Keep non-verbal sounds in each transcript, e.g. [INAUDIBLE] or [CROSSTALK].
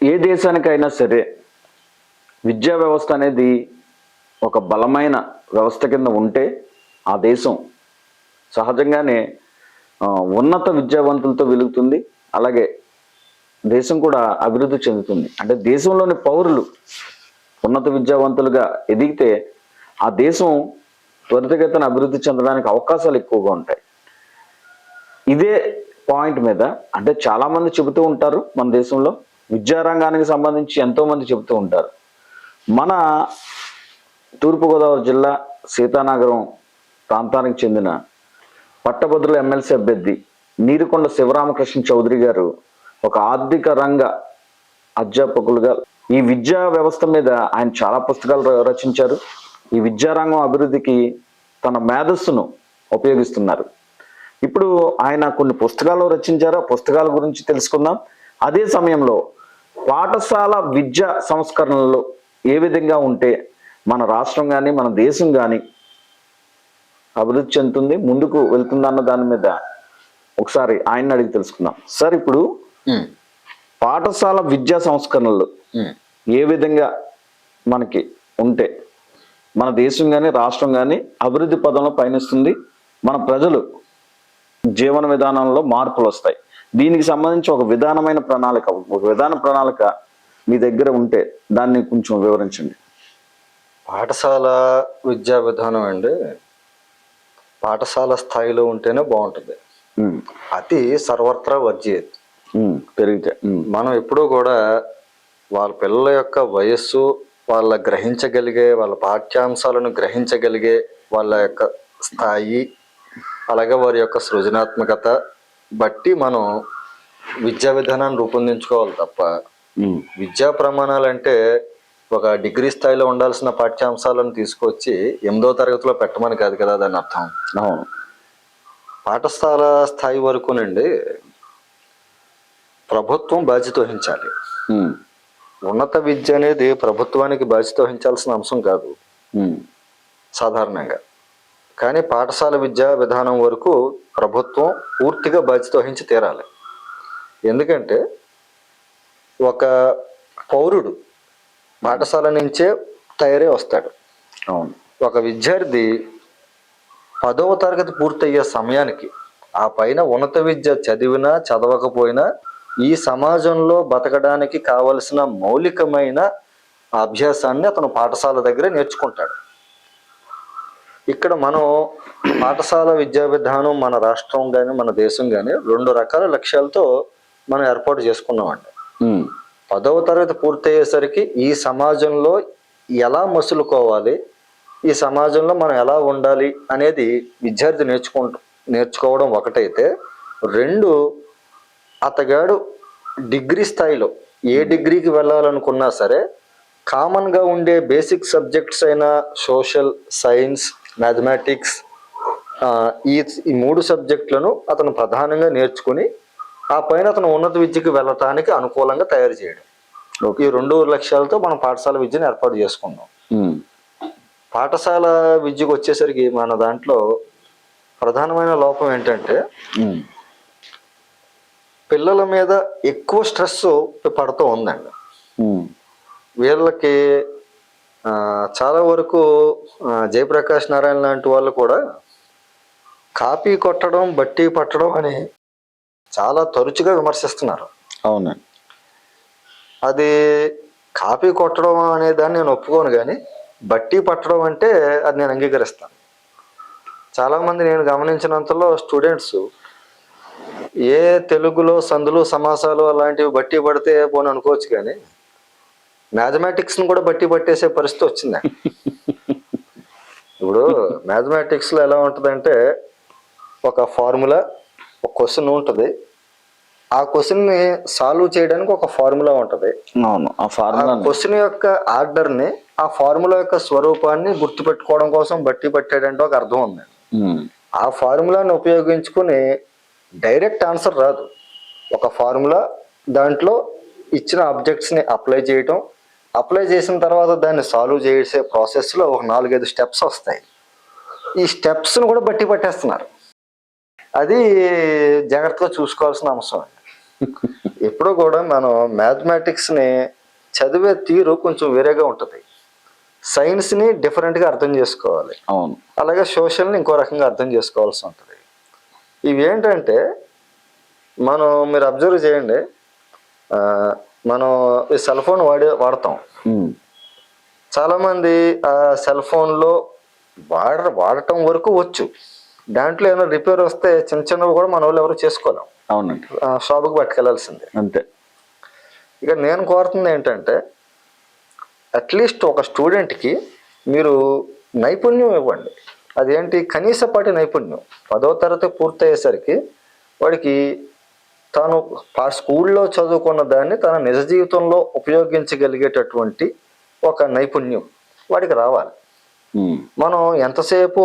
ఏ దేశానికైనా సరే విద్యా వ్యవస్థ అనేది ఒక బలమైన వ్యవస్థ కింద ఉంటే ఆ దేశం సహజంగానే ఉన్నత విద్యావంతులతో వెలుగుతుంది. అలాగే దేశం కూడా అభివృద్ధి చెందుతుంది. అంటే దేశంలోని పౌరులు ఉన్నత విద్యావంతులుగా ఎదిగితే ఆ దేశం త్వరితగతిన అభివృద్ధి చెందడానికి అవకాశాలు ఎక్కువగా ఉంటాయి. ఇదే పాయింట్ మీద అంటే చాలామంది చెబుతూ ఉంటారు మన దేశంలో. విద్యారంగానికి సంబంధించి ఎంతోమంది చెబుతూ ఉంటారు. మన తూర్పుగోదావరి జిల్లా సీతానగరం ప్రాంతానికి చెందిన పట్టభద్రుల ఎమ్మెల్సీ అభ్యర్థి నీరుకొండ శివరామకృష్ణ చౌదరి గారు ఒక ఆర్థిక రంగ అధ్యాపకులుగా ఈ విద్యా వ్యవస్థ మీద ఆయన చాలా పుస్తకాలు ర- రచించారు. ఈ విద్యారంగం అభివృద్ధికి తన మేధస్సును ఉపయోగిస్తున్నారు. ఇప్పుడు ఆయన కొన్ని పుస్తకాలు రచించారు. ఆ పుస్తకాల గురించి తెలుసుకుందాం. అదే సమయంలో పాఠశాల విద్యా సంస్కరణలు ఏ విధంగా ఉంటే మన రాష్ట్రం కానీ మన దేశం కానీ అభివృద్ధి చెందుతుంది ముందుకు వెళ్తుంది అన్న దాని మీద ఒకసారి ఆయన అడిగి తెలుసుకుందాం. సార్ ఇప్పుడు పాఠశాల విద్యా సంస్కరణలు ఏ విధంగా మనకి ఉంటే మన దేశం కానీ రాష్ట్రం కానీ అభివృద్ధి పదంలో పయనిస్తుంది మన ప్రజలు జీవన విధానంలో మార్పులు వస్తాయి. దీనికి సంబంధించి ఒక విధానమైన ప్రణాళిక ఒక విధాన ప్రణాళిక మీ దగ్గర ఉంటే దాన్ని కొంచెం వివరించండి. పాఠశాల విద్యా విధానం అండి పాఠశాల స్థాయిలో ఉంటేనే బాగుంటుంది. అతి సర్వత్రా వర్జేది ఉమ్, పెరిగితే మనం ఎప్పుడూ కూడా వాళ్ళ పిల్లల యొక్క వయస్సు వాళ్ళ గ్రహించగలిగే వాళ్ళ పాఠ్యాంశాలను గ్రహించగలిగే వాళ్ళ యొక్క స్థాయి అలాగే వారి యొక్క సృజనాత్మకత బట్టి మనం విద్యా విధానాన్ని రూపొందించుకోవాలి తప్ప విద్యా ప్రమాణాలు అంటే ఒక డిగ్రీ స్థాయిలో ఉండాల్సిన పాఠ్యాంశాలను తీసుకొచ్చి ఎనిమిదో తరగతిలో పెట్టమని కాదు కదా దాని అర్థం. అవును. పాఠశాల స్థాయి వరకునండి ప్రభుత్వం బాధ్యత వహించాలి. ఉన్నత విద్య అనేది ప్రభుత్వానికి బాధ్యత వహించాల్సిన అంశం కాదు. సాధారణంగా. కానీ పాఠశాల విద్యా విధానం వరకు ప్రభుత్వం పూర్తిగా బాధ్యత వహించి తీరాలి. ఎందుకంటే ఒక పౌరుడు పాఠశాల నుంచే తయారై వస్తాడు. అవును. ఒక విద్యార్థి పదవ తరగతి పూర్తయ్యే సమయానికి ఆ పైన ఉన్నత విద్య చదివినా చదవకపోయినా ఈ సమాజంలో బతకడానికి కావలసిన మౌలికమైన అభ్యాసాన్ని అతను పాఠశాల దగ్గర నేర్చుకుంటాడు. ఇక్కడ మనం పాఠశాల విద్యా విధానం మన రాష్ట్రం కానీ మన దేశం కానీ రెండు రకాల లక్ష్యాలతో మనం ఏర్పాటు చేసుకున్నామండి. పదవ తరగతి పూర్తయ్యేసరికి ఈ సమాజంలో ఎలా మసులుకోవాలి ఈ సమాజంలో మనం ఎలా ఉండాలి అనేది విద్యార్థి నేర్చుకుంటూ నేర్చుకోవడం ఒకటైతే రెండు అతగాడు డిగ్రీ స్థాయిలో ఏ డిగ్రీకి వెళ్ళాలనుకున్నా సరే కామన్గా ఉండే బేసిక్ సబ్జెక్ట్స్ అయిన సోషల్ సైన్స్ మ్యాథమెటిక్స్ ఈ ఈ మూడు సబ్జెక్టులను అతను ప్రధానంగా నేర్చుకుని ఆ పైన అతను ఉన్నత విద్యకి వెళ్ళటానికి అనుకూలంగా తయారు చేయడం. ఈ రెండు లక్ష్యాలతో మనం పాఠశాల విద్యను ఏర్పాటు చేసుకున్నాం. ఉమ్, పాఠశాల విద్యకు వచ్చేసరికి మన దాంట్లో ప్రధానమైన లోపం ఏంటంటే ఉమ్, పిల్లల మీద ఎక్కువ స్ట్రెస్ పడుతూ ఉందండి. ఉమ్, వీళ్ళకి చాలా వరకు జయప్రకాష్ నారాయణ లాంటి వాళ్ళు కూడా కాపీ కొట్టడం బట్టి పట్టడం అని చాలా తరచుగా విమర్శిస్తున్నారు. అవునండి అది కాపీ కొట్టడం అనే దాన్ని నేను ఒప్పుకోను కానీ బట్టి పట్టడం అంటే అది నేను అంగీకరిస్తాను. చాలామంది నేను గమనించినంతలో స్టూడెంట్స్ ఏ తెలుగులో సందులు సమాసాలు అలాంటివి బట్టి పడితే పోని అనుకోవచ్చు కానీ మ్యాథమెటిక్స్ని కూడా బట్టి పట్టేసే పరిస్థితి వచ్చింది. ఇప్పుడు మ్యాథమెటిక్స్లో ఎలా ఉంటుందంటే ఒక ఫార్ములా ఒక క్వశ్చన్ ఉంటుంది. ఆ క్వశ్చన్ని సాల్వ్ చేయడానికి ఒక ఫార్ములా ఉంటుంది. అవును ఆ ఫార్ములా క్వశ్చన్ యొక్క ఆర్డర్ని ఆ ఫార్ములా యొక్క స్వరూపాన్ని గుర్తుపెట్టుకోవడం కోసం బట్టి పట్టాడంటే ఒక అర్థం ఉంది. ఆ ఫార్ములాని ఉపయోగించుకుని డైరెక్ట్ ఆన్సర్ రాదు. ఒక ఫార్ములా దాంట్లో ఇచ్చిన ఆబ్జెక్ట్స్ని అప్లై చేయటం అప్లై చేసిన తర్వాత దాన్ని సాల్వ్ చేసే ప్రాసెస్లో ఒక నాలుగైదు స్టెప్స్ వస్తాయి. ఈ స్టెప్స్ను కూడా బట్టి పట్టేస్తున్నారు. అది జాగ్రత్తగా చూసుకోవాల్సిన అంశం ఎప్పుడూ కూడా మనం మ్యాథమెటిక్స్ని చదివే తీరు కొంచెం వేరేగా ఉంటుంది. సైన్స్ని డిఫరెంట్గా అర్థం చేసుకోవాలి. అవును. అలాగే సోషల్ని ఇంకో రకంగా అర్థం చేసుకోవాల్సి ఉంటుంది. ఇవి ఏంటంటే మనం మీరు అబ్జర్వ్ చేయండి. మనం ఈ సెల్ ఫోన్ వాడే వాడతాం. చాలామంది ఆ సెల్ ఫోన్లో వాడ వాడటం వరకు వచ్చు. దాంట్లో ఏమైనా రిపేర్ వస్తే చిన్న చిన్నవి కూడా మన వాళ్ళు ఎవరు చేసుకోలేం. అవునండి. ఆ, షాపుకి పట్టుకెళ్ళాల్సిందే. అంతే. ఇక నేను కోరుతుంది ఏంటంటే అట్లీస్ట్ ఒక స్టూడెంట్కి మీరు నైపుణ్యం ఇవ్వండి. అదేంటి? కనీసపాటి నైపుణ్యం. పదో తరగతి పూర్తయ్యేసరికి వాడికి తాను పా- స్కూల్లో చదువుకున్న దాన్ని తన నిజ జీవితంలో ఉపయోగించగలిగేటటువంటి ఒక నైపుణ్యం వాడికి రావాలి. మనం ఎంతసేపు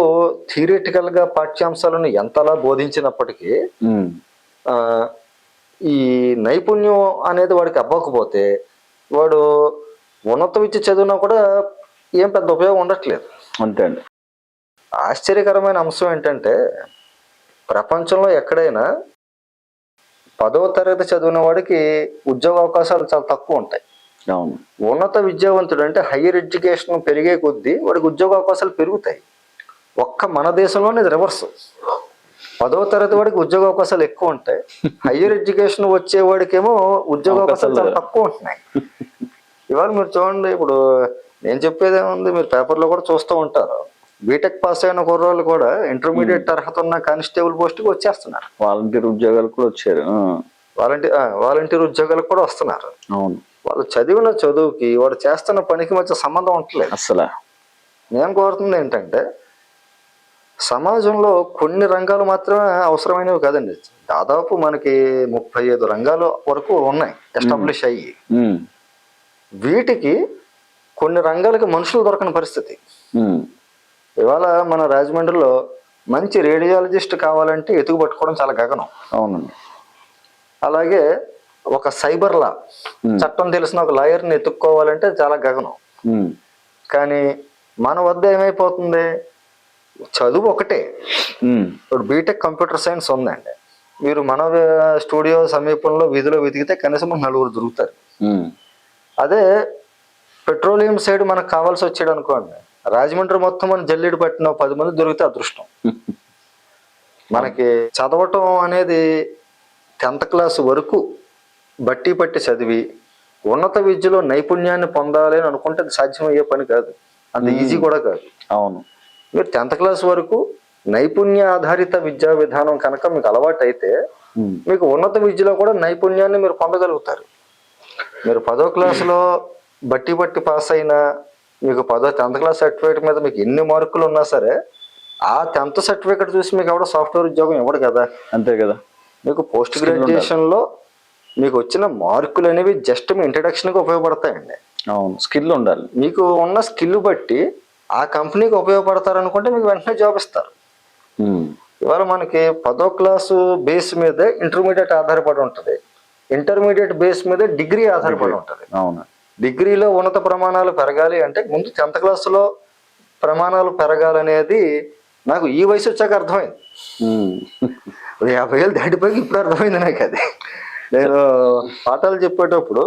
థియరిటికల్గా పాఠ్యాంశాలను ఎంతలా బోధించినప్పటికీ. ఆ, ఈ నైపుణ్యం అనేది వాడికి అవ్వకపోతే వాడు ఉన్నత విద్య చదివినా కూడా ఏం పెద్ద ఉపయోగం ఉండట్లేదు అంతే అండి ఆశ్చర్యకరమైన అంశం ఏంటంటే ప్రపంచంలో ఎక్కడైనా పదవ తరగతి చదివిన వాడికి ఉద్యోగ అవకాశాలు చాలా తక్కువ ఉంటాయి. అవును. ఉన్నత విద్యావంతుడు అంటే హయ్యర్ ఎడ్యుకేషన్ పెరిగే కొద్దీ వాడికి ఉద్యోగ అవకాశాలు పెరుగుతాయి. ఒక్క మన దేశంలోనే రివర్స్ పదవ తరగతి వాడికి ఉద్యోగ అవకాశాలు ఎక్కువ ఉంటాయి. హయ్యర్ ఎడ్యుకేషన్ వచ్చే వాడికేమో ఉద్యోగ అవకాశాలు చాలా తక్కువ ఉంటున్నాయి. ఇవాళ మీరు చూడండి ఇప్పుడు నేను చెప్పేది ఏముంది మీరు పేపర్లో కూడా చూస్తూ ఉంటారు. బీటెక్ పాస్ అయిన కుర్రోళ్ళు కూడా ఇంటర్మీడియట్ అర్హత ఉన్న కానిస్టేబుల్ పోస్ట్కి వచ్చేస్తున్నారు. వాలంటీర్ ఉద్యోగాలు కూడా వచ్చారు. వాలంటీర్ వాలంటీర్ ఉద్యోగాలకు కూడా వస్తున్నారు. అవును. వాళ్ళు చదివిన చదువుకి వాడు చేస్తున్న పనికి మధ్య సంబంధం ఉండట్లేదు. అసలు? నేను కోరుతుంది ఏంటంటే సమాజంలో కొన్ని రంగాలు మాత్రమే అవసరమైనవి కాదండి. దాదాపు మనకి ముప్పై ఐదు రంగాలు వరకు ఉన్నాయి ఎస్టాబ్లిష్ అయ్యి. ఉమ్. వీటికి కొన్ని రంగాలకి మనుషులు దొరకని పరిస్థితి. ఇవాళ మన రాజమండ్రిలో మంచి రేడియాలజిస్ట్ కావాలంటే ఎతుకు పట్టుకోవడం చాలా గగనం అవునండి అలాగే ఒక సైబర్ లా. చట్టం తెలిసిన ఒక లాయర్ని ఎత్తుక్కోవాలంటే చాలా గగనం. కానీ మన వద్ద ఏమైపోతుంది చదువు ఒకటే. ఇప్పుడు బీటెక్ కంప్యూటర్ సైన్స్ ఉందండి మీరు మన స్టూడియో సమీపంలో వీధిలో వెతికితే కనీసం నలుగురు దొరుకుతారు. అదే పెట్రోలియం సైడ్ మనకు కావాల్సి వచ్చాడు అనుకోండి రాజమండ్రి మొత్తం మన జల్లెడు పట్టిన పది మంది దొరికితే అదృష్టం. మనకి చదవటం అనేది టెన్త్ క్లాస్ వరకు బట్టి పట్టి చదివి ఉన్నత విద్యలో నైపుణ్యాన్ని పొందాలి అని అనుకుంటే అది సాధ్యమయ్యే పని కాదు. అంత ఈజీ కూడా కాదు. అవును. మీరు టెన్త్ క్లాస్ వరకు నైపుణ్య ఆధారిత విద్యా విధానం కనుక మీకు అలవాటు అయితే. మీకు ఉన్నత విద్యలో కూడా నైపుణ్యాన్ని మీరు పొందగలుగుతారు. మీరు పదో క్లాసులో బట్టి బట్టి పాస్ అయినా మీకు పదో టెన్త్ క్లాస్ సర్టిఫికేట్ మీద మీకు ఎన్ని మార్కులు ఉన్నా సరే ఆ టెన్త్ సర్టిఫికేట్ చూసి మీకు ఎవడో సాఫ్ట్వేర్ ఉద్యోగం ఇవ్వడు కదా. అంతే కదా. మీకు పోస్ట్. గ్రాడ్యుయేషన్లో మీకు వచ్చిన మార్కులు అనేవి జస్ట్ మీ ఇంట్రడక్షన్కి ఉపయోగపడతాయండి. అవును. స్కిల్ ఉండాలి. మీకు ఉన్న స్కిల్ బట్టి ఆ కంపెనీకి ఉపయోగపడతారు అనుకుంటే మీకు వెంటనే జాబ్ ఇస్తారు. ఇవాళ మనకి పదో క్లాసు బేస్ మీదే ఇంటర్మీడియట్ ఆధారపడి ఉంటుంది. ఇంటర్మీడియట్ బేస్ మీద డిగ్రీ ఆధారపడి ఉంటుంది. అవును. డిగ్రీలో ఉన్నత ప్రమాణాలు పెరగాలి అంటే ముందు టెన్త్ క్లాస్లో ప్రమాణాలు పెరగాలనేది నాకు ఈ వయసు వచ్చాక అర్థమైంది. యాభై ఏళ్ళు దాటిపోయి ఇప్పుడు అర్థమైంది నాకు అది. నేను పాఠాలు చెప్పేటప్పుడు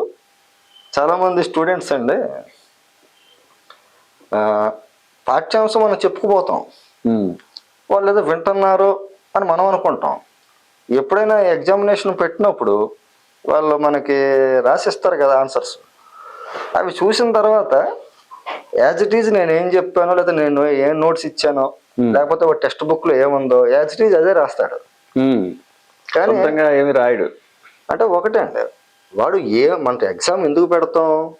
చాలామంది స్టూడెంట్స్ అండి పాఠ్యాంశం మనం చెప్పుకుపోతాం. వాళ్ళు ఏదో వింటున్నారు అని మనం అనుకుంటాం. ఎప్పుడైనా ఎగ్జామినేషన్ పెట్టినప్పుడు వాళ్ళు మనకి రాసిస్తారు కదా ఆన్సర్స్. అవి చూసిన తర్వాత యాజ్ ఇట్ ఈజ్ నేను ఏం చెప్పానో లేదా నేను ఏం నోట్స్ ఇచ్చానో Hmm. లేకపోతే ఒక టెక్స్ట్ బుక్లో ఏముందో యాజ్ ఇట్ ఈజ్ అదే రాస్తాడు. ఉమ్. కానీ ఏమి రాయడు. అంటే ఒకటే అండి. వాడు ఏ మన ఎగ్జామ్ ఎందుకు పెడతాం?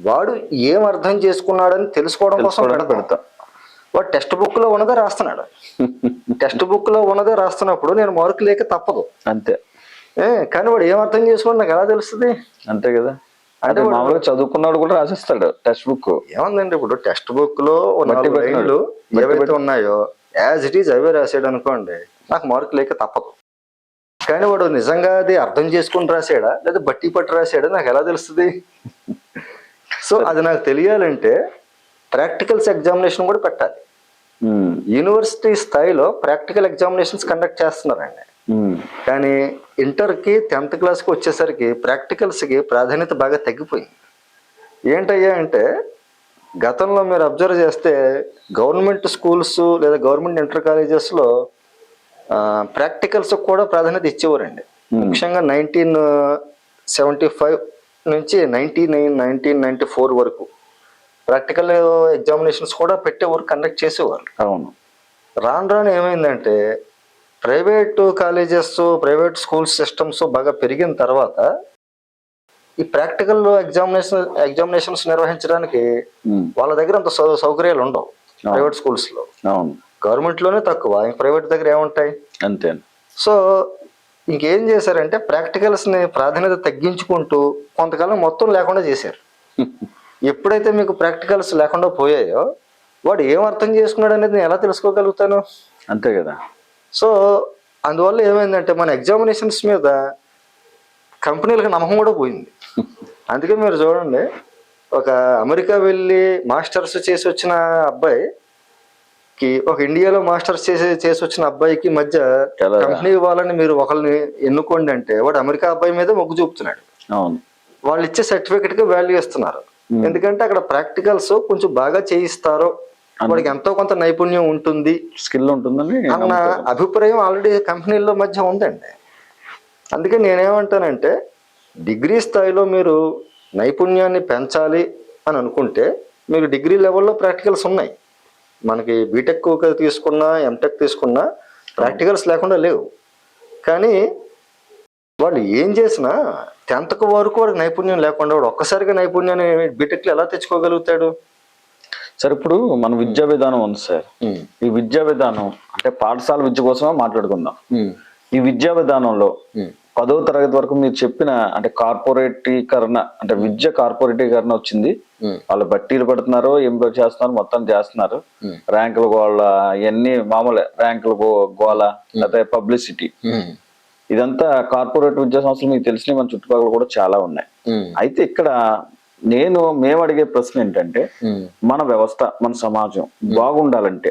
వాడు ఏం అర్థం చేసుకున్నాడని తెలుసుకోవడం కోసం పెడతాం. వాడు టెక్స్ట్ బుక్లో ఉన్నదే రాస్తున్నాడు. [LAUGHS] టెక్స్ట్ బుక్లో ఉన్నదే రాస్తున్నప్పుడు నేను మార్కు లేక తప్పదు. అంతే. కానీ వాడు ఏం అర్థం చేసుకుని నాకు ఎలా తెలుస్తుంది? అంతే కదా. అంటే మామూలుగా చదువుకున్నాడు కూడా రాసిస్తాడు టెక్స్ట్ బుక్. ఏముందండి ఇప్పుడు టెక్స్ట్ బుక్లో. లైన్లు ఏవైతే ఉన్నాయో యాజ్ ఇట్ ఈజ్ అవే రాసాడు అనుకోండి నాకు మార్కు లేక తప్పదు. కానీ వాడు నిజంగా అది అర్థం చేసుకుని రాసాడా? లేదా బట్టి పట్టి రాసాడా? నాకు ఎలా తెలుస్తుంది? సో అది నాకు తెలియాలంటే ప్రాక్టికల్స్ ఎగ్జామినేషన్ కూడా పెట్టాలి. యూనివర్సిటీ స్థాయిలో ప్రాక్టికల్ ఎగ్జామినేషన్స్ కండక్ట్ చేస్తున్నారండి. కానీ ఇంటర్కి టెన్త్ క్లాస్కి వచ్చేసరికి ప్రాక్టికల్స్కి ప్రాధాన్యత బాగా తగ్గిపోయింది. ఏంటయ్యా అంటే గతంలో మీరు అబ్జర్వ్ చేస్తే గవర్నమెంట్ స్కూల్స్ లేదా గవర్నమెంట్ ఇంటర్ కాలేజెస్లో ప్రాక్టికల్స్ కూడా ప్రాధాన్యత ఇచ్చేవారండి. ముఖ్యంగా నైన్టీన్ సెవెంటీ ఫైవ్ నుంచి ninety nine nineteen ninety four వరకు ప్రాక్టికల్ ఎగ్జామినేషన్స్ కూడా పెట్టేవారు కండక్ట్ చేసేవారు. అవును. రాను రాను ఏమైందంటే private colleges private school systems బాగా పెరిగిన తర్వాత ఈ ప్రాక్టికల్ ఎగ్జామినేషన్ ఎగ్జామినేషన్స్ నిర్వహించడానికి వాళ్ళ దగ్గర అంత సౌకర్యాలు ఉండవు ప్రైవేట్ స్కూల్స్లో. అవును. గవర్నమెంట్లోనే తక్కువ. ఇంక ప్రైవేట్ దగ్గర ఏముంటాయి? అంతే. సో ఇంకేం చేశారంటే ప్రాక్టికల్స్ని ప్రాధాన్యత తగ్గించుకుంటూ కొంతకాలం మొత్తం లేకుండా చేశారు. [LAUGHS] ఎప్పుడైతే మీకు ప్రాక్టికల్స్ లేకుండా పోయాయో వాడు ఏం అర్థం చేసుకున్నాడు అనేది నేను ఎలా తెలుసుకోగలుగుతాను? అంతే కదా. సో అందువల్ల ఏమైందంటే మన ఎగ్జామినేషన్స్ మీద కంపెనీలకు నమ్మకం కూడా పోయింది. అందుకే మీరు చూడండి ఒక అమెరికా వెళ్ళి మాస్టర్స్ చేసి వచ్చిన అబ్బాయికి ఒక ఇండియాలో మాస్టర్స్ చేసి చేసి వచ్చిన అబ్బాయికి మధ్య? కంపెనీ వాళ్ళని మీరు ఒకరిని ఎన్నుకోండి అంటే వాడు అమెరికా అబ్బాయి మీద మొగ్గు చూపుతున్నాడు. వాళ్ళు ఇచ్చే సర్టిఫికెట్కి వాల్యూ ఇస్తున్నారు. ఎందుకంటే అక్కడ ప్రాక్టికల్స్ కొంచెం బాగా చేయిస్తారు వాడికి ఎంతో కొంత నైపుణ్యం ఉంటుంది. స్కిల్ ఉంటుందని అన్న. అభిప్రాయం ఆల్రెడీ కంపెనీల్లో మధ్య ఉందండి. అందుకే నేనేమంటానంటే డిగ్రీ స్థాయిలో మీరు నైపుణ్యాన్ని పెంచాలి అని అనుకుంటే మీకు డిగ్రీ లెవెల్లో ప్రాక్టికల్స్ ఉన్నాయి. మనకి బీటెక్ తీసుకున్నా ఎంటెక్ తీసుకున్నా ప్రాక్టికల్స్ లేకుండా లేవు. కానీ వాళ్ళు ఏం చేసినా టెన్త్కు వరకు వాడికి నైపుణ్యం లేకుండా వాడు ఒక్కసారిగా నైపుణ్యాన్ని బీటెక్లో ఎలా తెచ్చుకోగలుగుతాడు? సార్ ఇప్పుడు మన విద్యా విధానం ఉంది సార్. ఈ విద్యా విధానం అంటే పాఠశాల విద్య కోసమే మాట్లాడుకుందాం. ఈ విద్యా విధానంలో పదో తరగతి వరకు మీరు చెప్పిన అంటే కార్పొరేటీకరణ అంటే విద్య కార్పొరేటీకరణ వచ్చింది. వాళ్ళు బట్టీలు పెడుతున్నారు ఏం చేస్తున్నారు మొత్తం చేస్తున్నారు. ర్యాంకులు గోళ ఇవన్నీ మామూలే ర్యాంకులు గోళ లేకపోతే పబ్లిసిటీ. ఇదంతా కార్పొరేట్ విద్యా సంస్థలు మీకు తెలిసిన మన చుట్టుపక్కల కూడా చాలా ఉన్నాయి. అయితే ఇక్కడ నేను మేము అడిగే ప్రశ్న ఏంటంటే మన వ్యవస్థ మన సమాజం బాగుండాలంటే.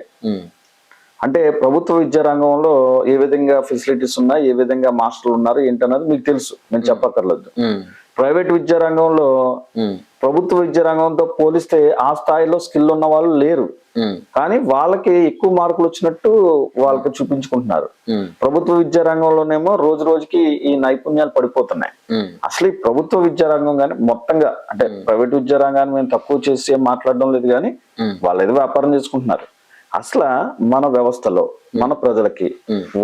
అంటే ప్రభుత్వ విద్యా రంగంలో ఏ విధంగా ఫెసిలిటీస్ ఉన్నాయి ఏ విధంగా మాస్టర్లు ఉన్నారు ఏంటన్నది మీకు తెలుసు. నేను చెప్పక్కర్లేదు. ప్రైవేట్ విద్యా రంగంలో ప్రభుత్వ విద్యా రంగంతో పోలిస్తే ఆ స్థాయిలో స్కిల్ ఉన్న వాళ్ళు లేరు. కానీ వాళ్ళకి ఎక్కువ మార్కులు వచ్చినట్టు వాళ్ళకి చూపించుకుంటున్నారు. ప్రభుత్వ విద్యా రంగంలోనేమో రోజు రోజుకి ఈ నైపుణ్యాలు పడిపోతున్నాయి. అసలు ఈ ప్రభుత్వ విద్యా రంగం కానీ మొత్తంగా అంటే ప్రైవేట్ విద్యా రంగాన్ని మేము తక్కువ చేసి మాట్లాడడం లేదు కానీ వాళ్ళు ఏదో వ్యాపారం చేసుకుంటున్నారు. అసలు మన వ్యవస్థలో మన ప్రజలకి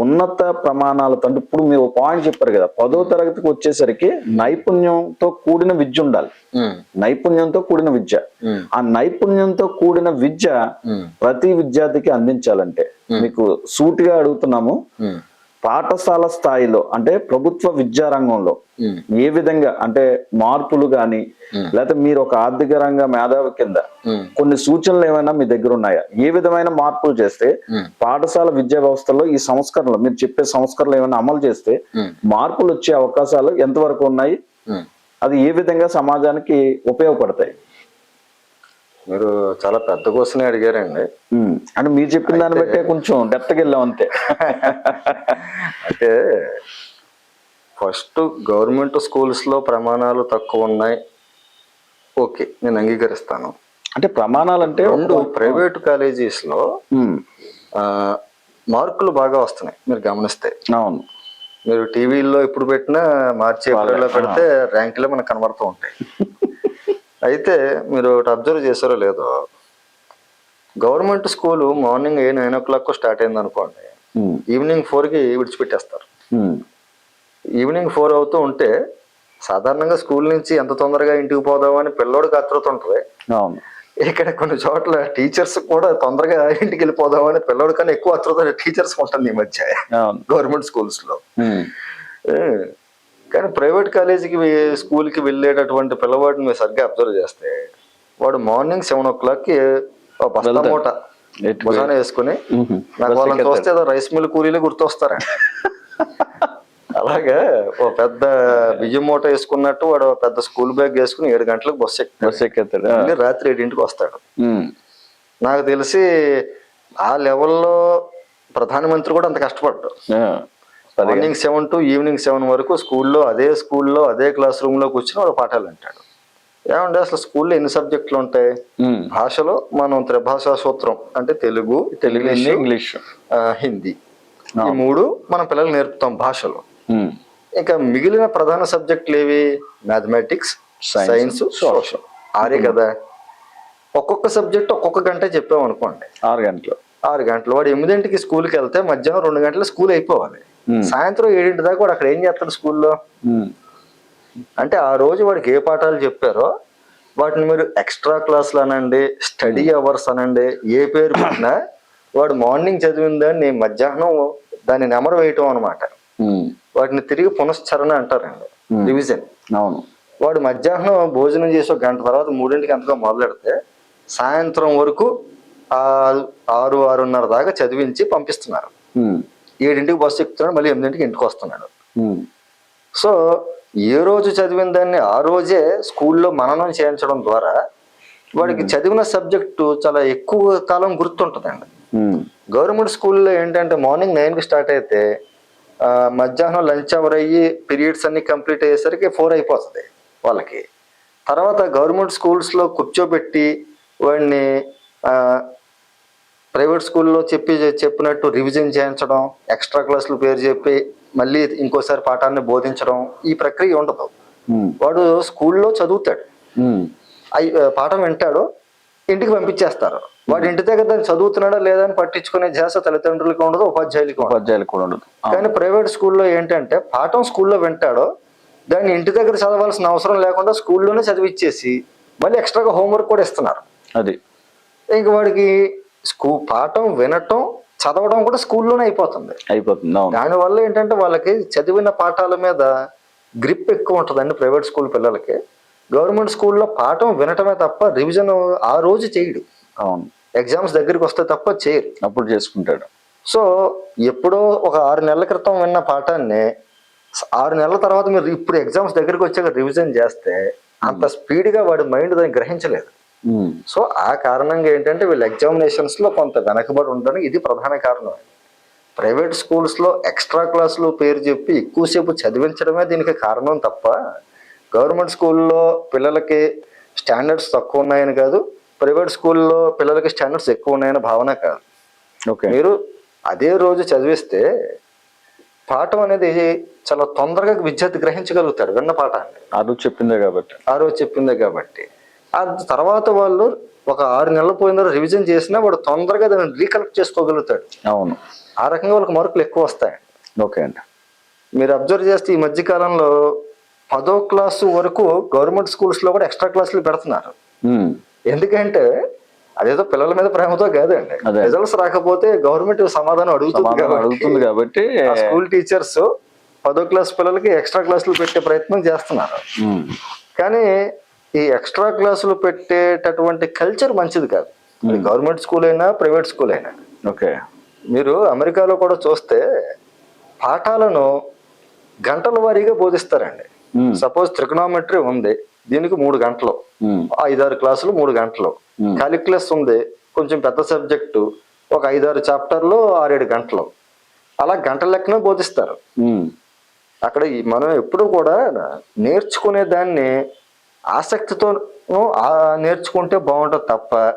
ఉన్నత ప్రమాణాలతో అంటే ఇప్పుడు మీరు పాయింట్ చెప్పారు కదా పదో తరగతికి వచ్చేసరికి నైపుణ్యంతో కూడిన విద్య ఉండాలి. నైపుణ్యంతో కూడిన విద్య. ఆ నైపుణ్యంతో కూడిన విద్య ప్రతి విద్యార్థికి అందించాలంటే మీకు సూటిగా అడుగుతున్నాము. పాఠశాల స్థాయిలో అంటే ప్రభుత్వ విద్యా రంగంలో ఏ విధంగా అంటే మార్పులు గాని లేకపోతే మీరు ఒక ఆర్థిక రంగ మేధావి కింద కొన్ని సూచనలు ఏమైనా మీ దగ్గర ఉన్నాయా? ఏ విధమైన మార్పులు చేస్తే పాఠశాల విద్యా వ్యవస్థలో ఈ సంస్కరణలు మీరు చెప్పే సంస్కరణలు ఏమైనా అమలు చేస్తే మార్పులు వచ్చే అవకాశాలు ఎంతవరకు ఉన్నాయి? అది ఏ విధంగా సమాజానికి ఉపయోగపడతాయి? మీరు చాలా పెద్ద క్వశ్చన్ అడిగారండి. అంటే మీరు చెప్పిన దాన్ని బట్టే కొంచెం డెప్త్కి వెళ్ళాం అంతే. అంటే ఫస్ట్ గవర్నమెంట్ స్కూల్స్లో ప్రమాణాలు తక్కువ ఉన్నాయి. ఓకే నేను అంగీకరిస్తాను. అంటే ప్రమాణాలు అంటే రెండు ప్రైవేట్ కాలేజీస్లో మార్కులు బాగా వస్తున్నాయి మీరు గమనిస్తే. అవును. మీరు టీవీల్లో ఎప్పుడు పెట్టినా మార్చి ఏప్రిల్లో పెడితే ర్యాంకులే మనకు కనబడుతూ ఉంటాయి. [LAUGHS] అయితే మీరు ఒకటి అబ్జర్వ్ చేశారో లేదో గవర్నమెంట్ స్కూలు మార్నింగ్ ఏ నైన్ ఓ క్లాక్ స్టార్ట్ అయింది అనుకోండి ఈవినింగ్ ఫోర్కి విడిచిపెట్టేస్తారు. ఈవినింగ్ ఫోర్ అవుతూ ఉంటే సాధారణంగా స్కూల్ నుంచి ఎంత తొందరగా ఇంటికి పోదామని పిల్లోడికి ఆతృత ఉంటుంది. ఇక్కడ కొన్ని చోట్ల టీచర్స్ కూడా తొందరగా ఇంటికి వెళ్ళిపోదామని పిల్లోడి కన్నా ఎక్కువ ఆతృత టీచర్స్ ఉంటుంది ఈ మధ్య గవర్నమెంట్ స్కూల్స్లో కానీ ప్రైవేట్ కాలేజీకి స్కూల్కి వెళ్ళేటటువంటి పిల్లవాడిని మీరు సరిగ్గా అబ్జర్వ్ చేస్తే వాడు మార్నింగ్ సెవెన్ ఓ క్లాక్కి బస్తా వెళ్తాడు. మూట భుజాన వేసుకుని నాకు వాళ్ళని ఎక్కేస్తాడు. చూస్తే ఏదో రైస్ మిల్ కూలీలే గుర్తొస్తారా? [LAUGHS] అలాగే ఓ పెద్ద బియ్యం మూట వేసుకున్నట్టు వాడు పెద్ద స్కూల్ బ్యాగ్ వేసుకుని ఏడు గంటలకు బస్సు బస్ ఎక్కేస్తాడు. ఆ, మళ్ళీ రాత్రి ఏడింటికి వస్తాడు. నాకు తెలిసి ఆ లెవెల్లో ప్రధానమంత్రి కూడా అంత కష్టపడ్డాడు. Morning seven to evening seven వరకు స్కూల్లో అదే స్కూల్లో అదే క్లాస్ రూమ్లో కూర్చుని వాడు పాఠాలు అంటాడు ఏమంటే అసలు స్కూల్లో ఎన్ని సబ్జెక్టులు ఉంటాయి. భాషలో మనం త్రిభాషా సూత్రం అంటే తెలుగు తెలుగు ఇంగ్లీషు హిందీ. ఈ మూడు మన పిల్లలు నేర్పుతాం భాషలో. ఇంకా మిగిలిన ప్రధాన సబ్జెక్టులు ఏవి? Mathematics science social. ఆరే కదా. ఒక్కొక్క సబ్జెక్ట్ ఒక్కొక్క గంట చెప్పాం అనుకోండి ఆరు గంటలు. ఆరు గంటలు. వాడు ఎనిమిదింటికి స్కూల్కి వెళ్తే మధ్యాహ్నం రెండు గంటల స్కూల్ అయిపోవాలి. సాయంత్రం ఏడింటి దాకా వాడు అక్కడ ఏం చేస్తాడు స్కూల్లో. అంటే ఆ రోజు వాడికి ఏ పాఠాలు చెప్పారో వాటిని మీరు ఎక్స్ట్రా క్లాసులు అనండి స్టడీ అవర్స్ అనండి ఏ పేరు పెట్టినా వాడు మార్నింగ్ చదివిన దాన్ని మధ్యాహ్నం దాన్ని నెమరు వేయటం అనమాట. వాటిని తిరిగి పునశ్చరణ అంటారండి. రివిజన్ అవును వాడు మధ్యాహ్నం భోజనం చేసి ఒక గంట తర్వాత మూడింటికి అంతగా మొదలెడితే సాయంత్రం వరకు ఆరు ఆరున్నర దాకా చదివించి పంపిస్తున్నారు. ఏడింటికి బస్సు ఎక్కుతున్నాడు మళ్ళీ ఎనిమిదింటికి ఇంటికి వస్తున్నాడు. సో ఏ రోజు చదివిన దాన్ని ఆ రోజే స్కూల్లో మననం చేయించడం ద్వారా వాడికి చదివిన సబ్జెక్టు చాలా ఎక్కువ కాలం గుర్తుంటుందండి. గవర్నమెంట్ స్కూల్లో ఏంటంటే మార్నింగ్ నైన్కి స్టార్ట్ అయితే మధ్యాహ్నం లంచ్ అవర్ అయ్యి పీరియడ్స్ అన్ని కంప్లీట్ అయ్యేసరికి ఫోర్ అయిపోతుంది వాళ్ళకి తర్వాత గవర్నమెంట్ స్కూల్స్లో కూర్చోబెట్టి వాడిని ప్రైవేట్ స్కూల్లో చెప్పి చెప్పినట్టు రివిజన్ చేయించడం ఎక్స్ట్రా క్లాసులు పేరు చెప్పి మళ్ళీ ఇంకోసారి పాఠాన్ని బోధించడం ఈ ప్రక్రియ ఉండదు. వాడు స్కూల్లో చదువుతాడు. అయి- పాఠం వింటాడు ఇంటికి పంపించేస్తారు. వాడు ఇంటి దగ్గర దాన్ని చదువుతున్నాడా లేదా అని పట్టించుకునే ధ్యాస తల్లిదండ్రులకి ఉండదు ఉపాధ్యాయులకి ఉండదు. ఉపాధ్యాయులు కూడా ఉండదు. కానీ ప్రైవేట్ స్కూల్లో ఏంటంటే పాఠం స్కూల్లో వింటాడో దాన్ని ఇంటి దగ్గర చదవాల్సిన అవసరం లేకుండా స్కూల్లోనే చదివిచ్చేసి మళ్ళీ ఎక్స్ట్రాగా హోంవర్క్ కూడా ఇస్తున్నారు. అది. ఇంక వాడికి స్కూ పాఠం వినటం చదవడం కూడా స్కూల్లోనే అయిపోతుంది. అయిపోతుంది దానివల్ల ఏంటంటే వాళ్ళకి చదివిన పాఠాల మీద గ్రిప్ ఎక్కువ ఉంటుందండి ప్రైవేట్ స్కూల్ పిల్లలకి. గవర్నమెంట్ స్కూల్లో పాఠం వినటమే తప్ప రివిజన్ ఆ రోజు చేయడు. అవును. ఎగ్జామ్స్ దగ్గరికి వస్తే తప్ప చేయరు. అప్పుడు చేసుకుంటాడు. సో ఎప్పుడో ఒక ఆరు నెలల క్రితం విన్న పాఠాన్ని ఆరు నెలల తర్వాత మీరు ఇప్పుడు ఎగ్జామ్స్ దగ్గరికి వచ్చాక రివిజన్ చేస్తే అంత స్పీడ్గా వాడి మైండ్ దాన్ని గ్రహించలేదు. సో ఆ కారణంగా ఏంటంటే వీళ్ళు ఎగ్జామినేషన్స్లో కొంత వెనకబడి ఉండడానికి ఇది ప్రధాన కారణం. ప్రైవేట్ స్కూల్స్లో ఎక్స్ట్రా క్లాసులు పేరు చెప్పి ఎక్కువసేపు చదివించడమే దీనికి కారణం తప్ప గవర్నమెంట్ స్కూల్లో పిల్లలకి స్టాండర్డ్స్ తక్కువ ఉన్నాయని కాదు ప్రైవేట్ స్కూల్లో పిల్లలకి స్టాండర్డ్స్ ఎక్కువ ఉన్నాయని భావన కాదు. ఓకే మీరు అదే రోజు చదివిస్తే పాఠం అనేది చాలా తొందరగా విద్యార్థి గ్రహించగలుగుతాడు విన్న పాఠాన్ని. ఆ రోజు చెప్పిందే కాబట్టి. ఆ రోజు చెప్పిందే కాబట్టి. ఆ తర్వాత వాళ్ళు ఒక ఆరు నెలలు పోయిన తర్వాత రివిజన్ చేసినా వాడు తొందరగా దాన్ని రీకలెక్ట్ చేసుకోగలుగుతాడు. అవును. ఆ రకంగా వాళ్ళకి మార్కులు ఎక్కువ వస్తాయి. ఓకే అండి. మీరు అబ్జర్వ్ చేస్తే ఈ మధ్య కాలంలో పదో క్లాసు వరకు గవర్నమెంట్ స్కూల్స్లో కూడా ఎక్స్ట్రా క్లాసులు పెడుతున్నారు. ఎందుకంటే అదేదో పిల్లల మీద ప్రేమతో కాదండి. రిజల్ట్స్ రాకపోతే గవర్నమెంట్ సమాధానం అడుగుతుంది అడుగుతుంది కాబట్టి స్కూల్ టీచర్స్ పదో క్లాస్ పిల్లలకి ఎక్స్ట్రా క్లాసులు పెట్టే ప్రయత్నం చేస్తున్నారు. కానీ ఈ ఎక్స్ట్రా క్లాసులు పెట్టేటటువంటి కల్చర్ మంచిది కాదు. అది గవర్నమెంట్ స్కూల్ అయినా ప్రైవేట్ స్కూల్ అయినా. ఓకే. మీరు అమెరికాలో కూడా చూస్తే పాఠాలను గంటల వారీగా బోధిస్తారండి. సపోజ్ త్రికనామెట్రీ ఉంది దీనికి మూడు గంటలు. ఉమ్. ఐదారు క్లాసులు మూడు గంటలు. Hmm. కాలిక్యులస్ ఉంది కొంచెం పెద్ద సబ్జెక్టు ఒక ఐదారు చాప్టర్లు ఆరేడు గంటలు. అలా గంటల లెక్కన బోధిస్తారు. అక్కడ మనం ఎప్పుడు కూడా నేర్చుకునే దాన్ని ఆసక్తితో నేర్చుకుంటే బాగుంటుంది తప్ప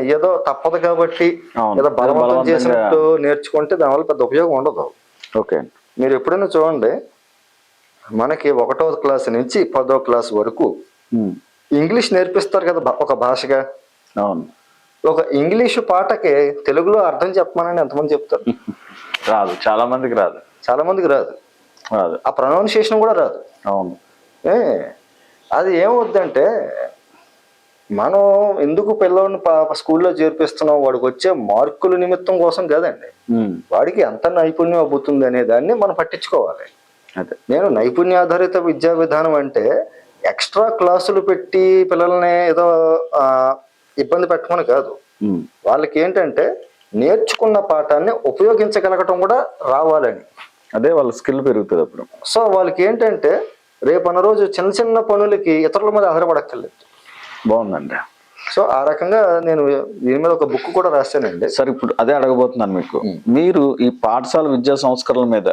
ఏదో తప్పదు కాబట్టి. ఏదో బలవంతం చేసినట్టు నేర్చుకుంటే దానివల్ల పెద్ద ఉపయోగం ఉండదు. ఓకే. మీరు ఎప్పుడైనా చూడండి మనకి ఒకటో క్లాస్ నుంచి పదో క్లాస్ వరకు. ఇంగ్లీష్ నేర్పిస్తారు కదా ఒక భాషగా. అవును. ఒక ఇంగ్లీషు పాటకి తెలుగులో అర్థం చెప్పమని ఎంతమంది చెప్తారు? [LAUGHS] రాదు. చాలా మందికి రాదు. చాలా మందికి రాదు. రాదు. ఆ ప్రొనౌన్సియేషన్ కూడా రాదు. అవును. ఏ అది ఏమవుద్దంటే మనం ఎందుకు పిల్లల్ని పా- స్కూల్లో చేర్పిస్తున్నాం? వాడికి వచ్చే మార్కుల నిమిత్తం కోసం కాదండి. వాడికి ఎంత నైపుణ్యం అబ్బుతుంది అనే దాన్ని మనం పట్టించుకోవాలి. అదే. నేను నైపుణ్యాధారిత విద్యా విధానం అంటే ఎక్స్ట్రా క్లాసులు పెట్టి పిల్లల్ని ఏదో ఇబ్బంది పెట్టమని కాదు. వాళ్ళకి ఏంటంటే నేర్చుకున్న పాఠాన్ని ఉపయోగించగలగటం కూడా రావాలని. అదే వాళ్ళ స్కిల్ పెరుగుతుంది అప్పుడు. సో వాళ్ళకి ఏంటంటే రేపన్న రోజు చిన్న చిన్న పనులకి ఇతరుల మీద ఆధారపడక్కర్లేదు. బాగుందండి. సో ఆ రకంగా నేను దీని మీద ఒక బుక్ కూడా రాశానండి. సరే ఇప్పుడు అదే అడగబోతున్నాను మీకు. మీరు ఈ పాఠశాల విద్యా సంస్కరణల మీద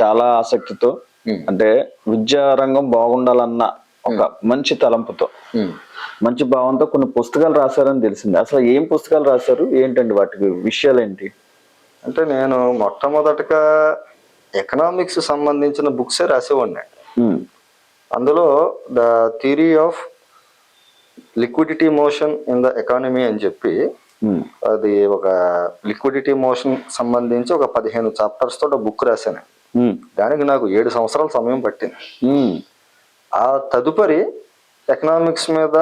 చాలా ఆసక్తితో. అంటే విద్యా రంగం బాగుండాలన్న ఒక మంచి తలంపుతో. మంచి భావంతో కొన్ని పుస్తకాలు రాశారని తెలిసింది. అసలు ఏం పుస్తకాలు రాశారు? ఏంటండి వాటికి విషయాలు ఏంటి అంటే నేను మొట్టమొదటగా ఎకనామిక్స్ సంబంధించిన బుక్సే రాసేవాడిని. అందులో the theory of liquidity motion in the economy అని చెప్పి మ్మ్. అది ఒక లిక్విడిటీ మోషన్ సంబంధించి ఒక పదిహేను చాప్టర్స్తో బుక్ రాశాను మ్మ్. దానికి నాకు ఏడు సంవత్సరాల సమయం పట్టింది మ్మ్. ఆ తదుపరి ఎకనామిక్స్ మీద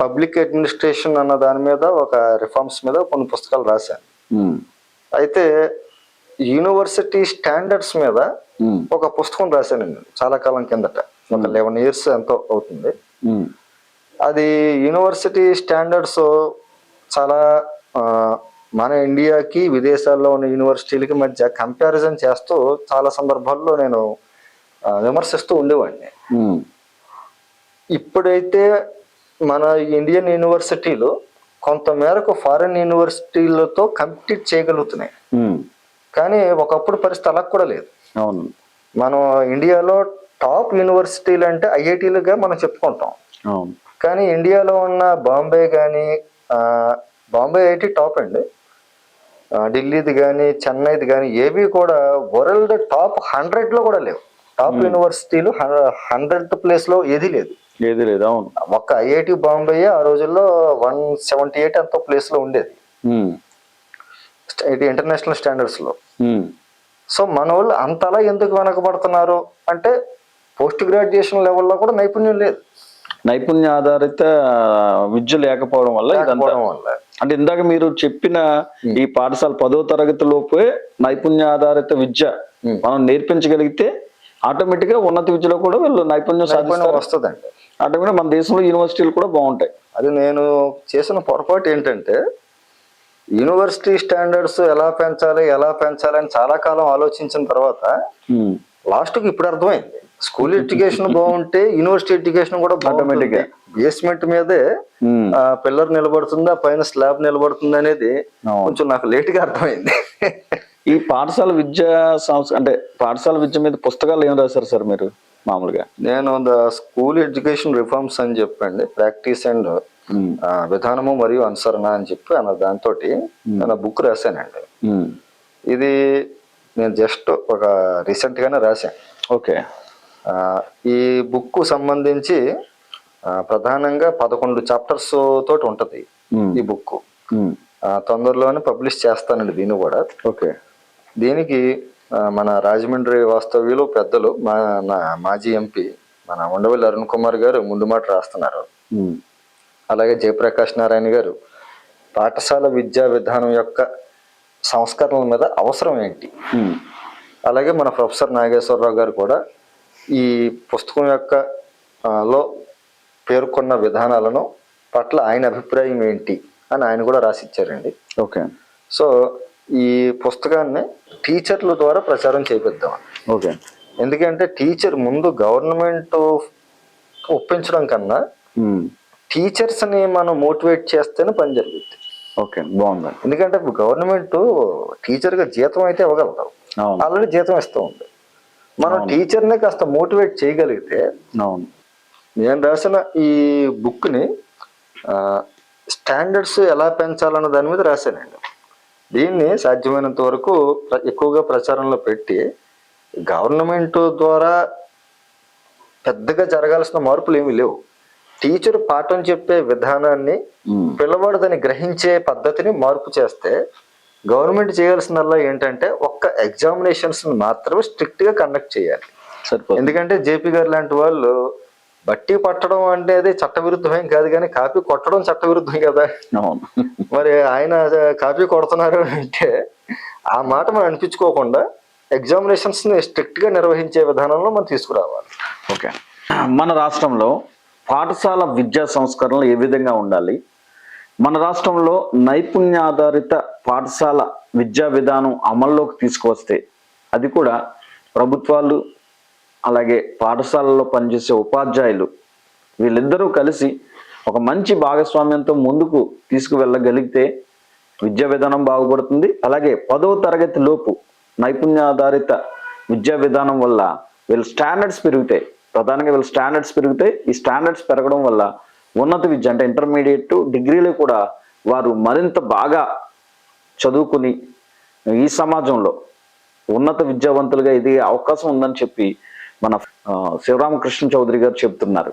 పబ్లిక్ అడ్మినిస్ట్రేషన్ అన్న దాని మీద ఒక రిఫార్మ్స్ మీద కొన్ని పుస్తకాలు రాశాను. అయితే యూనివర్సిటీ స్టాండర్డ్స్ మీద. ఒక పుస్తకం రాశాను నేను చాలా కాలం కిందట ఒక లెవెన్ ఇయర్స్ ఎంతో అవుతుంది మ్మ్. అది యూనివర్సిటీ స్టాండర్డ్స్ చాలా మన ఇండియాకి విదేశాల్లో ఉన్న యూనివర్సిటీలకి మధ్య కంపారిజన్ చేస్తూ చాలా సందర్భాల్లో నేను విమర్శిస్తూ ఉండేవాడిని మ్మ్. ఇప్పుడైతే మన ఇండియన్ యూనివర్సిటీలు కొంతమేరకు ఫారిన్ యూనివర్సిటీలతో కంపీట్ చేయగలుగుతున్నాయి. కానీ ఒకప్పుడు పరిస్థితి అలా కూడా లేదు అవును మనం ఇండియాలో టాప్ యూనివర్సిటీలు అంటే ఐఐటీలుగా మనం చెప్పుకుంటాం. కానీ ఇండియాలో ఉన్న బాంబే కానీ బాంబే ఐఐటి టాప్ అండి. ఢిల్లీది కానీ చెన్నైది కానీ ఏవి కూడా వరల్డ్ టాప్ హండ్రెడ్లో కూడా లేవు. టాప్ యూనివర్సిటీలు హండ్రెడ్ ప్లేస్లో ఏది లేదు. ఏది లేదు అవును. ఒక్క ఐఐటి బాంబే ఆ రోజుల్లో వన్ సెవెంటీ ఎయిట్ ఎంతో ప్లేస్లో ఉండేది. ఇది ఇంటర్నేషనల్ స్టాండర్డ్స్లో మ్మ్. సో మన వాళ్ళు అంతలా ఎందుకు వెనకబడుతున్నారు? అంటే పోస్ట్ గ్రాడ్యుయేషన్ లెవెల్లో కూడా నైపుణ్యం లేదు. నైపుణ్య ఆధారిత విద్య లేకపోవడం వల్ల ఇదంతా వల్ల. అంటే ఇందాక మీరు చెప్పిన ఈ పాఠశాల పదో తరగతి లోపే నైపుణ్య ఆధారిత విద్య. మనం నేర్పించగలిగితే ఆటోమేటిక్గా ఉన్నత విద్యలో కూడా వీళ్ళు నైపుణ్యం సాధిస్తారు. వస్తుందండి. ఆటోమేటిక్ మన దేశంలో యూనివర్సిటీలు కూడా బాగుంటాయి. అది నేను చేసిన పొరపాటు ఏంటంటే యూనివర్సిటీ స్టాండర్డ్స్ ఎలా పెంచాలి ఎలా పెంచాలి అని చాలా కాలం ఆలోచించిన తర్వాత. లాస్ట్కి ఇప్పుడు అర్థమైంది. స్కూల్ [LAUGHS] ఎడ్యుకేషన్ బాగుంటే యూనివర్సిటీ ఎడ్యుకేషన్ కూడా Automatic గా. బేస్మెంట్ మీదే Hmm. ఆ పిల్లర్ నిలబడుతుందా పైన స్లాబ్ నిలబడుతుంది అనేది. కొంచెం నాకు లేట్గా అర్థమైంది [LAUGHS] ఈ పాఠశాల విద్య సంస్థ అంటే పాఠశాల విద్య మీద పుస్తకాలు ఏం రాశారు సార్ మీరు మామూలుగా నేను ద స్కూల్ ఎడ్యుకేషన్ రిఫార్మ్స్ అని చెప్పండి ప్రాక్టీస్ అండ్ Hmm. విధానము మరియు అనుసరణ అని చెప్పి అన్న దాంతో నేను బుక్ రాశానండి Hmm. ఇది నేను జస్ట్ ఒక రీసెంట్ గానే రాశాను ఓకే ఈ బుక్ సంబంధించి ప్రధానంగా పదకొండు చాప్టర్స్ తోటి ఉంటది. ఈ బుక్. తొందరలోనే పబ్లిష్ చేస్తానండి దీన్ని కూడా ఓకే దీనికి మన రాజమండ్రి వాస్తవ్యులు పెద్దలు మా నా మాజీ ఎంపీ మన ఉండవల్లి అరుణ్ కుమార్ గారు ముందు మాట రాస్తున్నారు. అలాగే జయప్రకాష్ నారాయణ గారు పాఠశాల విద్యా విధానం యొక్క సంస్కరణల మీద అవసరం ఏంటి. అలాగే మన ప్రొఫెసర్ నాగేశ్వరరావు గారు కూడా ఈ పుస్తకం యొక్క లో పేర్కొన్న విధానాలను పట్ల ఆయన అభిప్రాయం ఏంటి అని ఆయన కూడా రాసిచ్చారండి. ఓకే. సో ఈ పుస్తకాన్ని టీచర్ల ద్వారా ప్రచారం చేపిద్దాం. ఓకే. ఎందుకంటే టీచర్ ముందు గవర్నమెంట్ ఒప్పించడం కన్నా Hmm. టీచర్స్ని మనం మోటివేట్ చేస్తేనే పని జరుగుతుంది ఓకే బాగుందండి. ఎందుకంటే ఇప్పుడు గవర్నమెంట్ టీచర్గా జీతం అయితే ఇవ్వగలదు. అవును. ఆల్రెడీ జీతం ఇస్తూ ఉంది. మనం టీచర్ని కాస్త మోటివేట్ చేయగలిగితే అవును. నేను రాసిన ఈ బుక్ని స్టాండర్డ్స్ ఎలా పెంచాలన్న దాని మీద రాశానండి. దీన్ని సాధ్యమైనంత వరకు ఎక్కువగా ప్రచారంలో పెట్టి గవర్నమెంట్ ద్వారా పెద్దగా జరగాల్సిన మార్పులు ఏమీ లేవు. టీచర్ పాఠం చెప్పే విధానాన్ని. పిల్లవాడు దాన్ని గ్రహించే పద్ధతిని మార్పు చేస్తే గవర్నమెంట్ చేయాల్సిందల్లా ఏంటంటే ఒక్క ఎగ్జామినేషన్స్ మాత్రమే స్ట్రిక్ట్గా కండక్ట్ చేయాలి. ఎందుకంటే జేపీ గారు లాంటి వాళ్ళు బట్టి పట్టడం అనేది చట్టవిరుద్ధమేం కాదు కానీ కాపీ కొట్టడం చట్టవిరుద్ధం కదా. మరి ఆయన కాపీ కొడుతున్నారు అంటే ఆ మాట మనం అనిపించుకోకుండా ఎగ్జామినేషన్స్ని స్ట్రిక్ట్గా నిర్వహించే విధానంలో మనం తీసుకురావాలి. ఓకే. మన రాష్ట్రంలో పాఠశాల విద్యా సంస్కరణలు ఏ విధంగా ఉండాలి? మన రాష్ట్రంలో నైపుణ్యాధారిత పాఠశాల విద్యా విధానం అమల్లోకి తీసుకువస్తే అది కూడా ప్రభుత్వాలు అలాగే పాఠశాలలో పనిచేసే ఉపాధ్యాయులు వీళ్ళిద్దరూ కలిసి ఒక మంచి భాగస్వామ్యంతో ముందుకు తీసుకువెళ్ళగలిగితే విద్యా విధానం బాగుపడుతుంది. అలాగే పదవ తరగతి లోపు నైపుణ్యాధారిత విద్యా విధానం వల్ల వీళ్ళ స్టాండర్డ్స్ పెరుగుతాయి. ప్రధానంగా వీళ్ళ స్టాండర్డ్స్ పెరుగుతాయి. ఈ స్టాండర్డ్స్ పెరగడం వల్ల ఉన్నత విద్య అంటే ఇంటర్మీడియట్ డిగ్రీలో కూడా వారు మరింత బాగా చదువుకుని ఈ సమాజంలో ఉన్నత విద్యావంతులుగా ఎదిగే అవకాశం ఉందని చెప్పి మన శివరామకృష్ణ చౌదరి గారు చెప్తున్నారు.